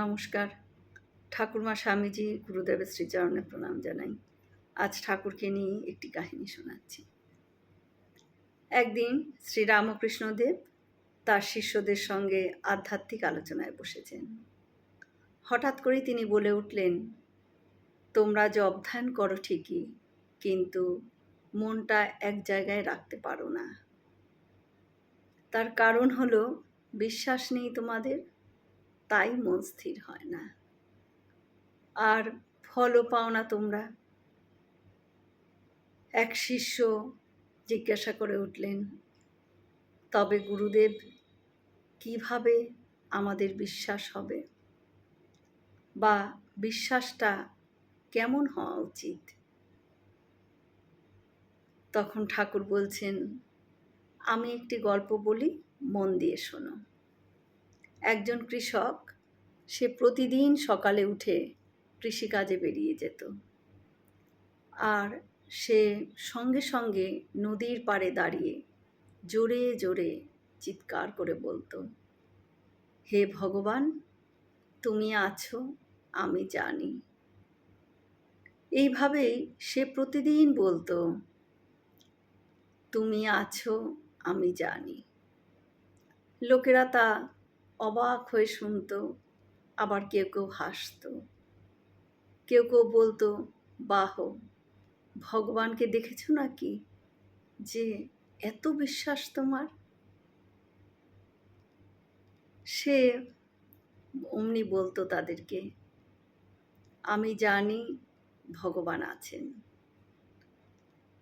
নমস্কার। ঠাকুরমা স্বামীজি গুরুদেবের শ্রীচরণে প্রণাম জানাই। আজ ঠাকুরকে নিয়ে একটি কাহিনী শোনাচ্ছি। একদিন শ্রী শ্রীরামকৃষ্ণদেব তার শিষ্যদের সঙ্গে আধ্যাত্মিক আলোচনায় বসেছেন। হঠাৎ করেই তিনি বলে উঠলেন, তোমরা যে অধ্যয়ন করো ঠিকই, কিন্তু মনটা এক জায়গায় রাখতে পারো না। তার কারণ হলো, বিশ্বাস নেই তোমাদের তাই মন স্থির হয় না। আর ফলও পাও না তোমরা। এক শিষ্য জিজ্ঞাসা করে উঠলেন, তবে গুরুদেব, কীভাবে আমাদের বিশ্বাস হবে? বা বিশ্বাসটা কেমন হওয়া উচিত? তখন ঠাকুর বলছেন, আমি একটি গল্প বলি, মন দিয়ে শোনো। একজন কৃষক, সে প্রতিদিন সকালে উঠে কৃষিকাজে বেরিয়ে যেত। আর সে সঙ্গে সঙ্গে নদীর পাড়ে দাঁড়িয়ে জোরে জোরে চিৎকার করে বলতো, হে ভগবান, তুমি আছো, আমি জানি। এইভাবেই সে প্রতিদিন বলতো, তুমি আছো, আমি জানি। লোকেরা তা অবাক হয়ে শুনতো, আবার কেউ কেউ হাসতো। কেউ কেউ বলতো, বাহ, ভগবানকে দেখেছ নাকি? যে এত বিশ্বাস তোমার? সে অমনি বলতো তাদেরকে, আমি জানি ভগবান আছেন।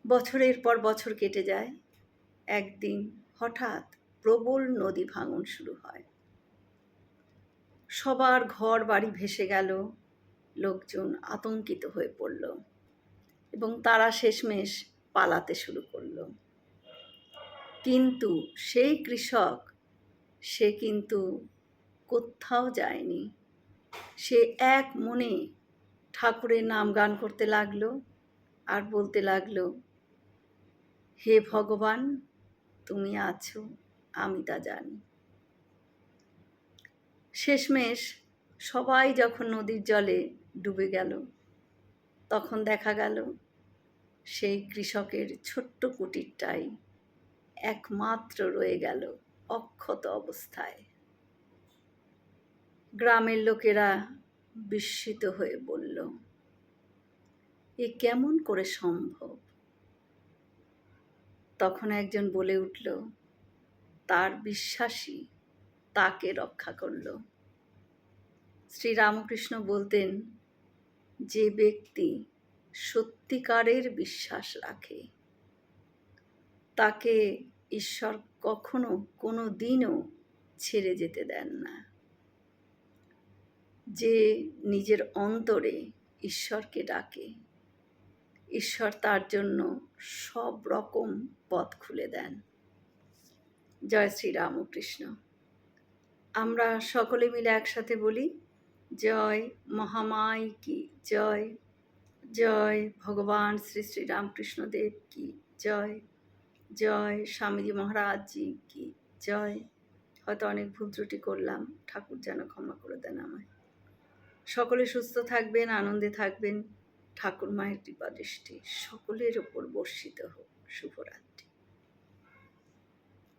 বছরের পর বছর কেটে যায়। একদিন হঠাৎ প্রবল নদী ভাঙন শুরু হয়। সবার ঘর বাড়ি ভেসে গেল, লোকজন আতঙ্কিত হয়ে পড়ল এবং তারা শেষমেশ পালাতে শুরু করল। কিন্তু সেই কৃষক, সে কিন্তু কোথাও যায়নি। সে এক মনে ঠাকুরের নাম গান করতে লাগল আর বলতে লাগল, হে ভগবান, তুমি আছো, আমি তা জানি। শেষমেশ সবাই যখন নদীর জলে ডুবে গেল, তখন দেখা গেল সেই কৃষকের ছোট্ট কুটিরটাই একমাত্র রয়ে গেল অক্ষত অবস্থায়। গ্রামের লোকেরা বিস্মিত হয়ে বলল, এ কেমন করে সম্ভব? তখন একজন বলে উঠল, তার বিশ্বাসী তাকে রক্ষা করল। শ্রীরামকৃষ্ণ বলতেন, যে ব্যক্তি সত্যিকারের বিশ্বাস রাখে, তাকে ঈশ্বর কখনো কোনো দিনও ছেড়ে যেতে দেন না। যে নিজের অন্তরে ঈশ্বরকে ডাকে, ঈশ্বর তার জন্য সব রকম পথ খুলে দেন। জয় শ্রী রামকৃষ্ণ আমরা সকলে মিলে একসাথে বলি, জয় মহামাই কি, জয় জয় ভগবান শ্রী শ্রী রামকৃষ্ণদেব কি, জয় জয় স্বামীজি মহারাজজি কি, জয়। হয়তো অনেক ভুল ত্রুটি করলাম, ঠাকুর যেন ক্ষমা করে দেন আমায়। সকলে সুস্থ থাকবেন, আনন্দে থাকবেন, ঠাকুর মায়ের কৃপা দৃষ্টি সকলের ওপর বর্ষিত হোক। শুভরাত্রি।